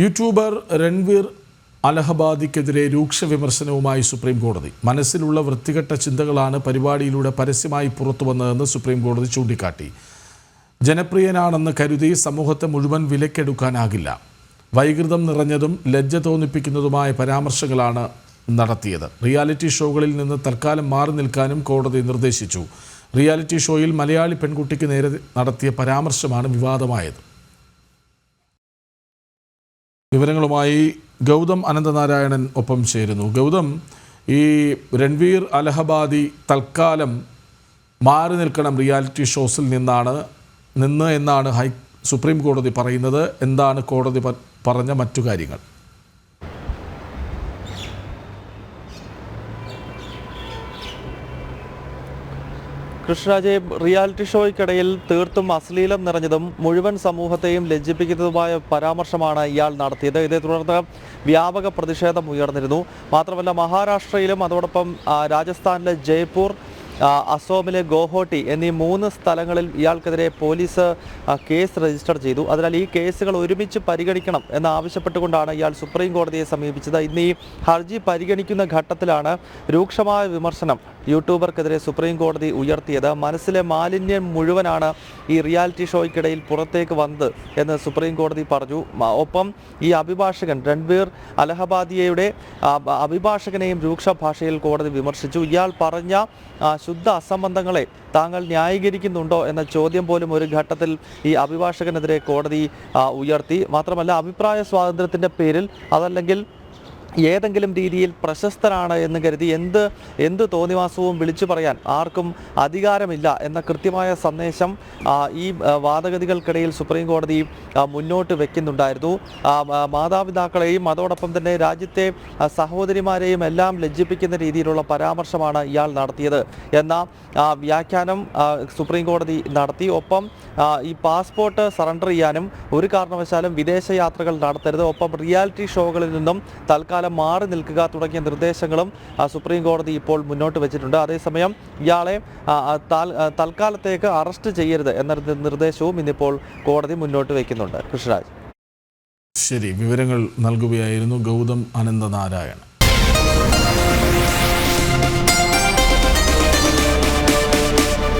YouTuber Ranveer അലഹബാദിക്കെതിരെ രൂക്ഷ വിമർശനവുമായി supreme കോടതി മനസ്സിലുള്ള വൃത്തികെട്ട ചിന്തകളാണ് പരിപാടിയിലൂടെ പരസ്യമായി പുറത്തുവന്നതെന്ന് സുപ്രീം കോടതി ചൂണ്ടിക്കാട്ടി. ജനപ്രിയനാണെന്ന് കരുതി സമൂഹത്തെ മുഴുവൻ വിലക്കെടുക്കാനാകില്ല. വൈകൃതം നിറഞ്ഞതും ലജ്ജ തോന്നിപ്പിക്കുന്നതുമായ പരാമർശങ്ങളാണ് നടത്തിയത്. റിയാലിറ്റി ഷോകളിൽ നിന്ന് തൽക്കാലം മാറി നിൽക്കാനും കോടതി നിർദ്ദേശിച്ചു. റിയാലിറ്റി ഷോയിൽ മലയാളി പെൺകുട്ടിക്ക് നേരെ നടത്തിയ പരാമർശമാണ് വിവാദമായത്. വിവരങ്ങളുമായി ഗൗതം അനന്തനാരായണൻ ഒപ്പം ചേരുന്നു. ഗൗതം ഈ രൺവീർ അലഹബാദി തൽക്കാലം മാറി നിൽക്കണം റിയാലിറ്റി ഷോസിൽ നിന്നാണ് നിന്ന് എന്നാണ് ഹൈ സുപ്രീം കോടതി പറയുന്നത് എന്താണ് കോടതി പറഞ്ഞ മറ്റു കാര്യങ്ങൾ. കൃഷ്ണരാജെ റിയാലിറ്റി ഷോയ്ക്കിടയിൽ തീർത്തും അശ്ലീലം നിറഞ്ഞതും മുഴുവൻ സമൂഹത്തെയും ലജ്ജിപ്പിക്കുന്നതുമായ പരാമർശമാണ് ഇയാൾ നടത്തിയത്. ഇതേ തുടർന്ന് വ്യാപക പ്രതിഷേധം ഉയർന്നിരുന്നു. മാത്രമല്ല മഹാരാഷ്ട്രയിലും അതോടൊപ്പം രാജസ്ഥാനിലെ ജയ്പൂർ അസോമിലെ ഗോഹോട്ടി എന്നീ മൂന്ന് സ്ഥലങ്ങളിൽ ഇയാൾക്കെതിരെ പോലീസ് കേസ് രജിസ്റ്റർ ചെയ്തു. അതിനാൽ ഈ കേസുകൾ ഒരുമിച്ച് പരിഗണിക്കണം എന്ന് ആവശ്യപ്പെട്ടുകൊണ്ടാണ് ഇയാൾ സുപ്രീം കോടതിയെ സമീപിച്ചത്. ഇന്ന് ഈ ഹർജി പരിഗണിക്കുന്ന ഘട്ടത്തിലാണ് രൂക്ഷമായ വിമർശനം യൂട്യൂബർക്കെതിരെ സുപ്രീം കോടതി ഉയർത്തിയത്. മനസ്സിലെ മാലിന്യം മുഴുവനാണ് ഈ റിയാലിറ്റി ഷോയ്ക്കിടയിൽ പുറത്തേക്ക് വന്നത് എന്ന് സുപ്രീം കോടതി പറഞ്ഞു. ഒപ്പം ഈ അഭിഭാഷകൻ രൺവീർ അലഹബാദിയയുടെ അഭിഭാഷകനെയും രൂക്ഷ ഭാഷയിൽ കോടതി വിമർശിച്ചു. ഇയാൾ പറഞ്ഞ ശുദ്ധ അസംബന്ധങ്ങളെ താങ്കൾ ന്യായീകരിക്കുന്നുണ്ടോ എന്ന ചോദ്യം പോലും ഒരു ഘട്ടത്തിൽ ഈ അഭിഭാഷകനെതിരെ കോടതി ഉയർത്തി. മാത്രമല്ല അഭിപ്രായ സ്വാതന്ത്ര്യത്തിന്റെ പേരിൽ അതല്ലെങ്കിൽ ഏതെങ്കിലും രീതിയിൽ പ്രശസ്തനാണ് എന്ന് കരുതി എന്ത് എന്ത് തോന്നിവാസവും വിളിച്ചു പറയാൻ ആർക്കും അധികാരമില്ല എന്ന കൃത്യമായ സന്ദേശം ഈ വാദഗതികൾക്കിടയിൽ സുപ്രീം കോടതി മുന്നോട്ട് വെക്കുന്നുണ്ടായിരുന്നു. മാതാപിതാക്കളെയും അതോടൊപ്പം തന്നെ രാജ്യത്തെ സഹോദരിമാരെയും എല്ലാം ലജ്ജിപ്പിക്കുന്ന രീതിയിലുള്ള പരാമർശമാണ് ഇയാൾ നടത്തിയത്. എന്ന വ്യാഖ്യാനം സുപ്രീം കോടതി നടത്തി. ഒപ്പം ഈ പാസ്പോർട്ട് സറണ്ടർ ചെയ്യാനും ഒരു കാരണവശാലും വിദേശയാത്രകൾ നടത്തരുത്. ഒപ്പം റിയാലിറ്റി ഷോകളിൽ നിന്നും തൽക്കാലം മാറി നിൽക്കുക തുടങ്ങിയ നിർദ്ദേശങ്ങളും സുപ്രീം കോടതി ഇപ്പോൾ മുന്നോട്ട് വെച്ചിട്ടുണ്ട്. അതേസമയം ഇയാളെ തൽക്കാലത്തേക്ക് അറസ്റ്റ് ചെയ്യരുത് എന്ന നിർ- നിർദ്ദേശവും ഇന്നിപ്പോൾ കോടതി മുന്നോട്ട് വയ്ക്കുന്നുണ്ട് കൃഷ്ണരാജ്. ശരി വിവരങ്ങൾ നൽകുകയായിരുന്നു ഗൗതം അനന്തനാരായണൻ.